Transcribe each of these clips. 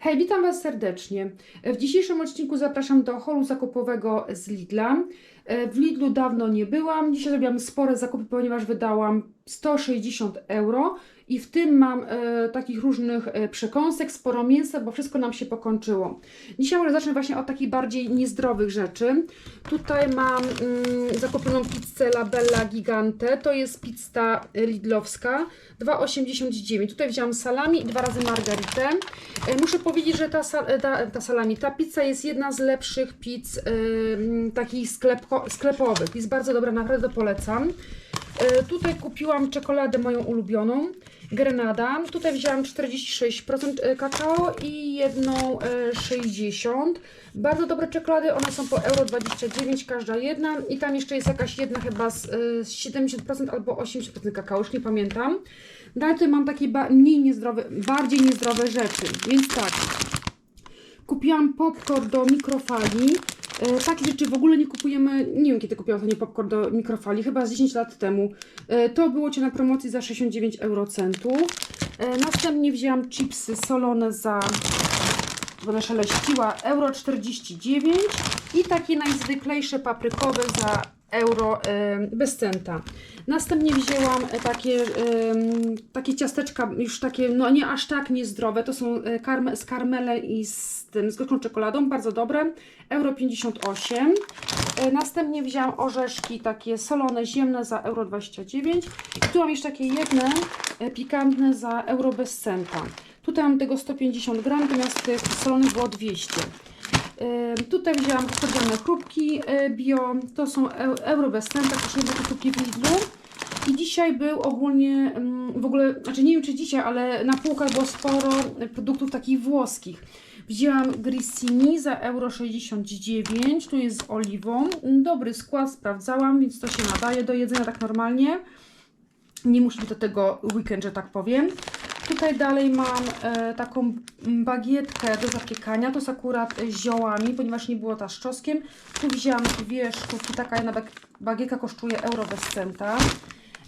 Hej, witam Was serdecznie. W dzisiejszym odcinku zapraszam do holu zakupowego z Lidla. W Lidlu dawno nie byłam. Dzisiaj zrobiłam spore zakupy, ponieważ wydałam 160 euro i w tym mam e, takich różnych e, przekąsek, sporo mięsa, bo wszystko nam się pokończyło. Dzisiaj może zacznę właśnie od takich bardziej niezdrowych rzeczy. Tutaj mam mm, zakupioną pizzę Labella Gigante. To jest pizza lidlowska, 2,89. Tutaj wzięłam salami i dwa razy margaritę. E, muszę powiedzieć, że ta, e, ta, ta salami, ta pizza jest jedna z lepszych pizz takich sklepko, sklepowych. Jest bardzo dobra, naprawdę polecam. E, Tutaj kupiłam czekoladę moją ulubioną, Grenada. Tutaj wzięłam 46% kakao i jedną e, 60. Bardzo dobre czekolady, one są po euro 29 każda jedna i tam jeszcze jest jakaś jedna chyba z, e, z 70% albo 80% kakao, już nie pamiętam. Dalej tutaj mam takie mniej niezdrowe, bardziej niezdrowe rzeczy, więc tak. Kupiłam popcorn do mikrofali. E, takie rzeczy w ogóle nie kupujemy. Nie wiem kiedy kupiłam ten popcorn do mikrofali, chyba z 10 lat temu. E, to było cię na promocji za 69 eurocentów. E, następnie wzięłam chipsy solone za ona szeleściła euro 49 i takie najzwyklejsze paprykowe za euro bez centa. Następnie wzięłam e, takie, takie ciasteczka, już takie, no nie aż tak niezdrowe, to są e, karme, z karmelem i z tym, z gorzką czekoladą, bardzo dobre, euro 58. E, Następnie wzięłam orzeszki takie solone, ziemne za euro 29 i tu mam jeszcze takie jedne pikantne za euro bez centa. Tutaj mam tego 150 gram, natomiast tych solonych było 200. Tutaj wzięłam specjalne chrupki y, bio, to są eu- euro bez centa, takie chrupki w Lidlu. I dzisiaj był ogólnie, w ogóle, znaczy nie wiem czy dzisiaj, ale na półkach było sporo produktów takich włoskich. Wzięłam grissini za euro 69, tu jest z oliwą. Dobry skład, sprawdzałam, więc to się nadaje do jedzenia tak normalnie. Nie musi być do tego weekend, że tak powiem. Tutaj dalej mam e, taką bagietkę do zapiekania. To jest akurat ziołami, ponieważ nie było ta z czosnkiem. Tu wzięłam. Taka jedna bag bagietka kosztuje euro bez centa.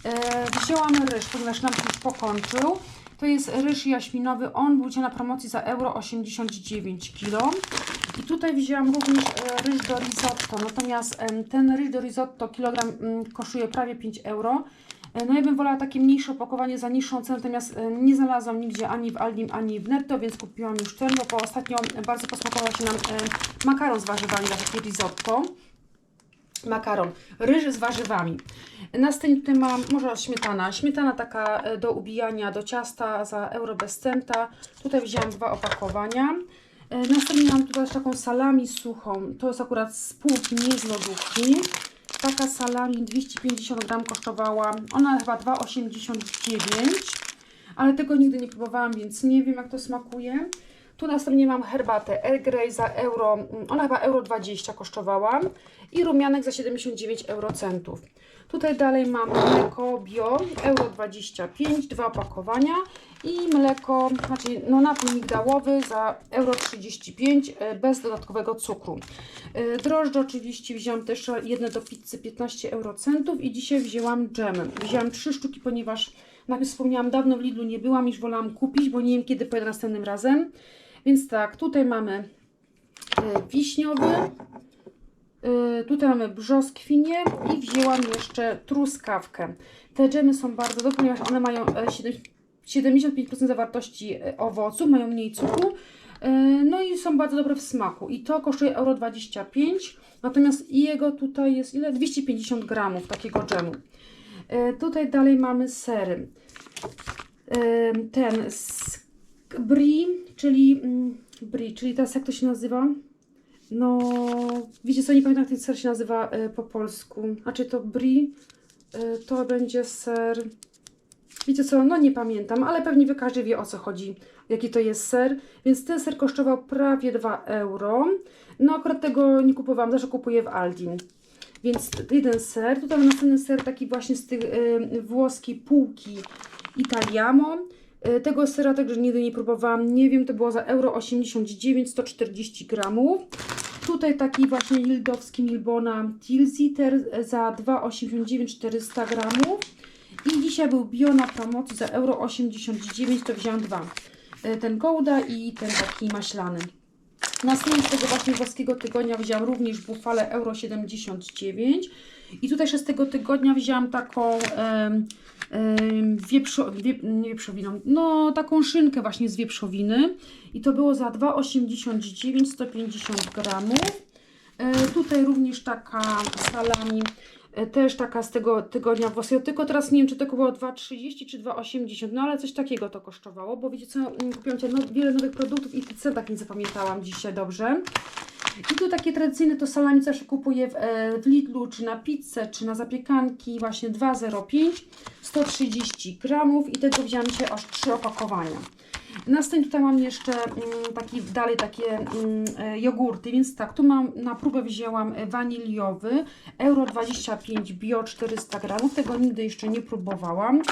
E, wzięłam ryż, ponieważ nam się już pokończył. To jest ryż jaśminowy. On był dzisiaj na promocji za euro 89 kg. I tutaj wzięłam również e, ryż do risotto. Natomiast ten ryż do risotto kilogram mm, kosztuje prawie 5 euro. E, No ja bym wolała takie mniejsze opakowanie za niższą cenę, natomiast e, nie znalazłam nigdzie ani w Aldim, ani w Netto, więc kupiłam już ten, bo ostatnio bardzo posmakował się nam e, makaron z warzywami takie risotto. Makaron, ryż z warzywami. Następnie tutaj mam, może śmietana, śmietana taka do ubijania do ciasta za euro bez centa. Tutaj wzięłam dwa opakowania. Następnie mam tutaj taką salami suchą, to jest akurat z półki, nie z lodówki. Taka salami 250 gram kosztowała, ona chyba 2,89, ale tego nigdy nie próbowałam, więc nie wiem jak to smakuje. Tu następnie mam herbatę Earl Grey za euro, mm, ona chyba euro 20 kosztowała i rumianek za 79 eurocentów. Tutaj dalej mam mleko bio, euro 25, dwa opakowania i mleko, znaczy no napój migdałowy za euro 35 e, bez dodatkowego cukru. E, Drożdże oczywiście wziąłam też jedne do pizzy 15 eurocentów i dzisiaj wzięłam dżemy. Wzięłam trzy sztuki, ponieważ jak już wspomniałam, dawno w Lidlu nie byłam, już wolałam kupić, bo nie wiem kiedy pojadę następnym razem. Więc tak, tutaj mamy e, wiśniowy, tutaj mamy brzoskwinię i wzięłam jeszcze truskawkę. Te dżemy są bardzo dobre, ponieważ one mają e, 7 75% zawartości e, owoców, mają mniej cukru. e, No i są bardzo dobre w smaku. I to kosztuje euro 25, natomiast jego tutaj jest ile? 250 gramów takiego dżemu. E, Tutaj dalej mamy sery. E, Ten z brie, czyli mm, brie, czyli teraz jak to się nazywa? No, wiecie co, nie pamiętam jak ten ser się nazywa e, po polsku. Znaczy to brie, e, to będzie ser... Wiecie co, no nie pamiętam, ale pewnie wy każdy wie o co chodzi, jaki to jest ser. Więc ten ser kosztował prawie 2 euro. No akurat tego nie kupowałam, zawsze kupuję w Aldin. Więc jeden ser. Tutaj następny ser taki właśnie z tych y, włoskiej półki Italiamo. Y, tego sera także nigdy nie próbowałam. Nie wiem, to było za euro 89, 140 gramów. Tutaj taki właśnie lildowski Milbona Tilsiter za 2,89 400 gramów. I dzisiaj był bio na promocji za euro 89, to wziąłem dwa. e, ten Gouda i ten taki maślany. Następnie z tego właśnie włoskiego tygodnia wzięłam również bufalę Euro 79 i tutaj jeszcze z tego tygodnia wzięłam taką em, em, wieprzo, wiep, nie wieprzowiną, no taką szynkę właśnie z wieprzowiny i to było za 2,89 150 gramów. E, tutaj również taka salami, też taka z tego tygodnia włoskiego, tylko teraz nie wiem, czy to było 2,30 czy 2,80, no ale coś takiego to kosztowało, bo wiecie co, mm, kupiłam cię no, wiele nowych produktów i cen tak nie zapamiętałam dzisiaj dobrze. I tu takie tradycyjne to salami zawsze kupuję w, e, w Lidlu, czy na pizzę, czy na zapiekanki, właśnie 2,05, 130 gramów i tego wziąłam dzisiaj aż 3 opakowania. Następnie tutaj mam jeszcze mm, taki, dalej takie mm, e, jogurty, więc tak, tu mam na próbę wzięłam waniliowy, euro 25 bio 400 gramów, tego nigdy jeszcze nie próbowałam.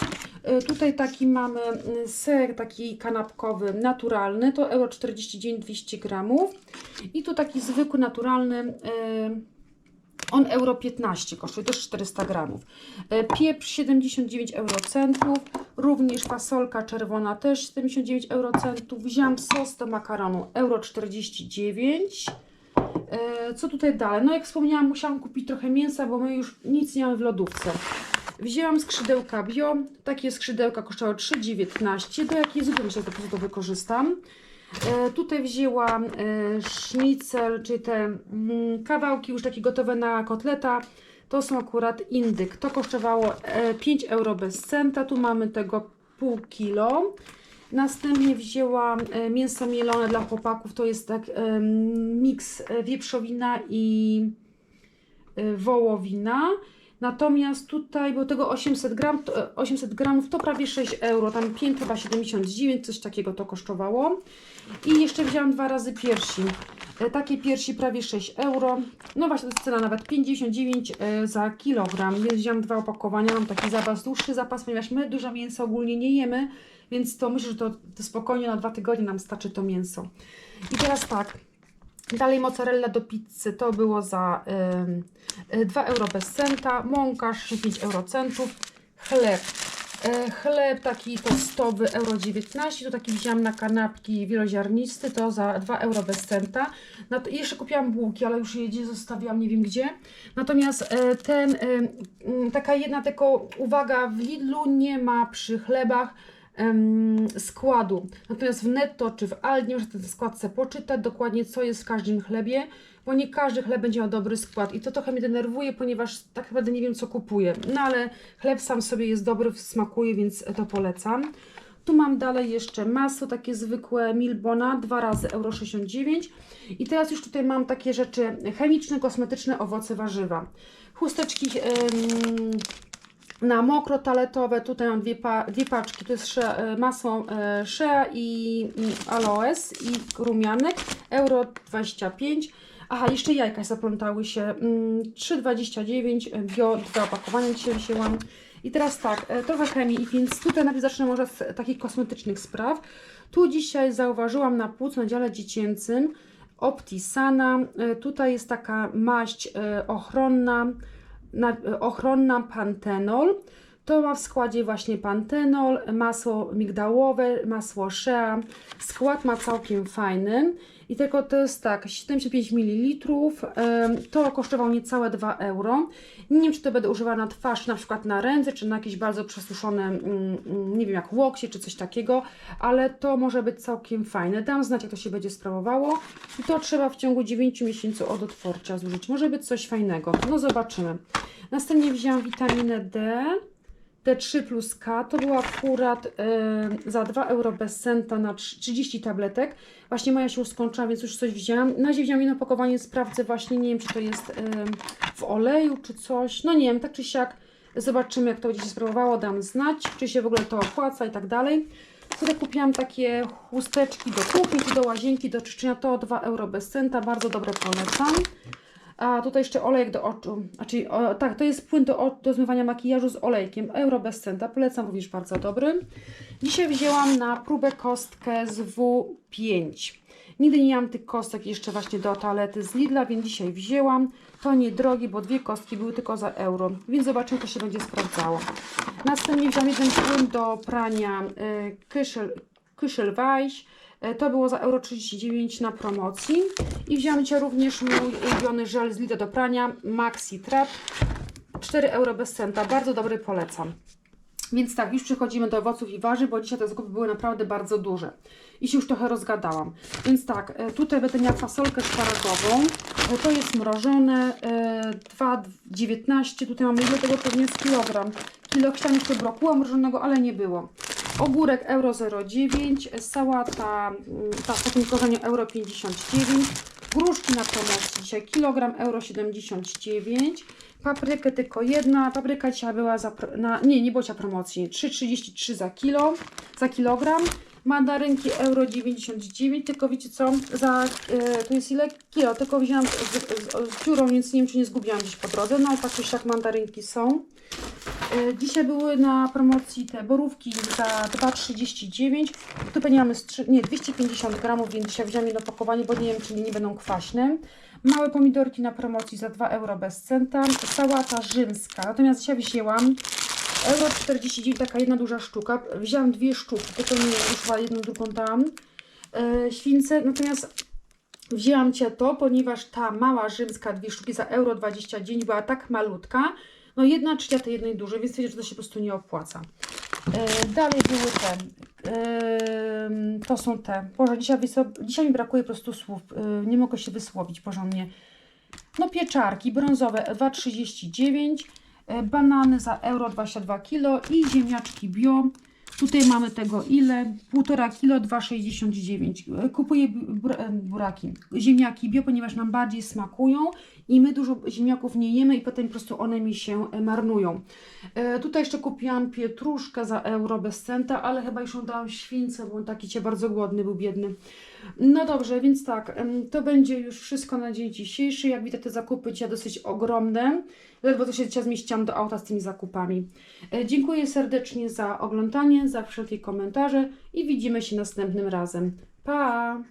E, Tutaj taki mamy mm, ser taki kanapkowy, naturalny, to euro 49 200 gramów i tu taki zwykły, naturalny e, on euro 15 kosztuje, też 400 gramów. E, Pieprz 79 eurocentów, również fasolka czerwona też 79 eurocentów. Wziąłam sos do makaronu euro 49. E, Co tutaj dalej? No jak wspomniałam, musiałam kupić trochę mięsa, bo my już nic nie mamy w lodówce. Wzięłam skrzydełka bio, takie skrzydełka kosztowały 3,19. Do jakiej zupy myślę, że to po prostu wykorzystam. E, tutaj wzięłam e, sznicel, czyli te mm, kawałki już takie gotowe na kotleta. To są akurat indyk. To kosztowało e, 5 euro bez centa. Tu mamy tego pół kilo. Następnie wzięłam e, mięso mielone dla chłopaków. To jest tak e, miks e, wieprzowina i e, wołowina. Natomiast tutaj było tego 800, gram, to, e, 800 gramów to prawie 6 euro, tam 5 chyba 79, coś takiego to kosztowało. I jeszcze wzięłam dwa razy piersi. E, Takie piersi prawie 6 euro. No właśnie, to jest cena nawet 59 e, za kilogram, więc wzięłam dwa opakowania. Mam taki zapas, dłuższy zapas, ponieważ my dużo mięsa ogólnie nie jemy, więc to myślę, że to, to spokojnie na dwa tygodnie nam starczy to mięso. I teraz tak, Dalej mozzarella do pizzy to było za y, 2 euro bez centa, mąka 65 eurocentów, chleb. E, chleb taki tostowy euro 19, to taki wziąłam na kanapki wieloziarnisty, to za 2 euro bez centa. To jeszcze kupiłam bułki, ale już je zostawiłam, nie wiem gdzie. Natomiast e, ten, e, mm, taka jedna tylko uwaga, w Lidlu nie ma przy chlebach składu. Natomiast w netto czy w Aldi można ten skład sobie poczytać dokładnie, co jest w każdym chlebie, bo nie każdy chleb będzie miał dobry skład i to trochę mnie denerwuje, ponieważ tak naprawdę nie wiem, co kupuję. No ale chleb sam sobie jest dobry, smakuje, więc to polecam. Tu mam dalej jeszcze masło, takie zwykłe Milbona, dwa razy euro 69. I teraz już tutaj mam takie rzeczy chemiczne, kosmetyczne, owoce, warzywa. Chusteczki em, na mokro taletowe, tutaj mam dwie, pa, dwie paczki, to jest e, masło e, Shea i mm, aloes i rumianek, euro 25. Aha, jeszcze jajka zaplątały się, mm, 3,29, e, bio, dwa opakowania dzisiaj wzięłam. I teraz tak, trochę chemii, więc tutaj najpierw zacznę może z takich kosmetycznych spraw. Tu dzisiaj zauważyłam na płuc na dziale dziecięcym Optisana. Tutaj jest taka maść ochronna, na, ochronna pantenol. To ma w składzie właśnie pantenol, masło migdałowe, masło shea. Skład ma całkiem fajny. I tego to jest tak, 75 ml. To kosztowało niecałe 2 euro. Nie wiem, czy to będę używała na twarz, na przykład na ręce, czy na jakieś bardzo przesuszone, mm, mm, nie wiem, jak łokcie, czy coś takiego, ale to może być całkiem fajne. Dam znać, jak to się będzie sprawowało. I to trzeba w ciągu 9 miesięcy od otworcia zużyć. Może być coś fajnego. No zobaczymy. Następnie wzięłam witaminę D. D3 plus K to było akurat y, za 2 euro bez centa na 30 tabletek. Właśnie moja się już skończyła, więc już coś wzięłam. Na razie wziąłam jedno opakowanie, sprawdzę właśnie, nie wiem czy to jest y, w oleju czy coś. No nie wiem, tak czy siak zobaczymy jak to będzie się sprawowało, dam znać, czy się w ogóle to opłaca i tak dalej. Tutaj kupiłam takie chusteczki do kuchni do łazienki, do czyszczenia, to 2 euro bez centa, bardzo dobre polecam. A tutaj jeszcze olejek do oczu. Czyli, o, tak, to jest płyn do, do zmywania makijażu z olejkiem. Euro bez centa. Polecam również bardzo dobry. Dzisiaj wzięłam na próbę kostkę z W5. Nigdy nie miałam tych kostek jeszcze właśnie do toalety z Lidla, więc dzisiaj wzięłam. To niedrogi, bo dwie kostki były tylko za euro, więc zobaczymy, to się będzie sprawdzało. Następnie wziąłam jeden płyn do prania y, Kyszel, Küchelweich. E, To było za euro 39 na promocji. I wziąłem Cię również mój ulubiony żel z Lidl do prania Maxi Trap. 4 euro bez centa. Bardzo dobry, polecam. Więc tak, już przechodzimy do owoców i warzyw, bo dzisiaj te zakupy były naprawdę bardzo duże. I się już trochę rozgadałam. Więc tak, e, tutaj będę miała fasolkę szparagową. E, To jest mrożone, e, 2,19. Tutaj mamy ile tego pewnie jest kilogram. Kilo chciałam jeszcze brokuła mrożonego, ale nie było. Ogórek euro 0,9, e, sałata, mm, ta w takim korzeniu euro 59, gruszki na promocji dzisiaj kilogram euro 79, paprykę tylko jedna, papryka dzisiaj była za, na, nie, nie było dzisiaj promocji, 3,33 za kilo, za kilogram, mandarynki euro 99, tylko wiecie co, za, e, tu jest ile? Kilo, tylko wzięłam z, z, z dziurą, więc nie wiem czy nie zgubiłam gdzieś po drodze, no ale tak czy siak mandarynki są. E, Dzisiaj były na promocji te borówki za 2,39. Tu pewnie mamy nie, 250 gramów, więc dzisiaj wziąłem jedno pakowanie, bo nie wiem, czy nie będą kwaśne. Małe pomidorki na promocji za 2 euro bez centa. Sałata rzymska. Natomiast dzisiaj wzięłam euro 49, taka jedna duża sztuka. Wzięłam dwie sztuki, tylko nie chyba jedną drugą dam. E, śwince, natomiast wzięłam Cię to, ponieważ ta mała rzymska, dwie sztuki za euro 29 była tak malutka, no jedna trzecia tej jednej dużej, więc stwierdziłam, że to się po prostu nie opłaca. E, dalej były te, to są te, Boże, dzisiaj, dzisiaj mi brakuje po prostu słów, e, nie mogę się wysłowić porządnie. No pieczarki brązowe 2,39, e, banany za euro 22 kg i ziemniaczki bio. Tutaj mamy tego ile? 1,5 kg 2,69. E, Kupuję e, buraki, ziemniaki bio, ponieważ nam bardziej smakują i my dużo ziemniaków nie jemy i potem po prostu one mi się e, marnują. Tutaj jeszcze kupiłam pietruszkę za euro bez centa, ale chyba już ją dałam śwince, bo on taki cię bardzo głodny był, biedny. No dobrze, więc tak, to będzie już wszystko na dzień dzisiejszy. Jak widać, te zakupy dzisiaj dosyć ogromne. Ledwo to się zmieściłam do auta z tymi zakupami. E, Dziękuję serdecznie za oglądanie, za wszelkie komentarze i widzimy się następnym razem. Pa!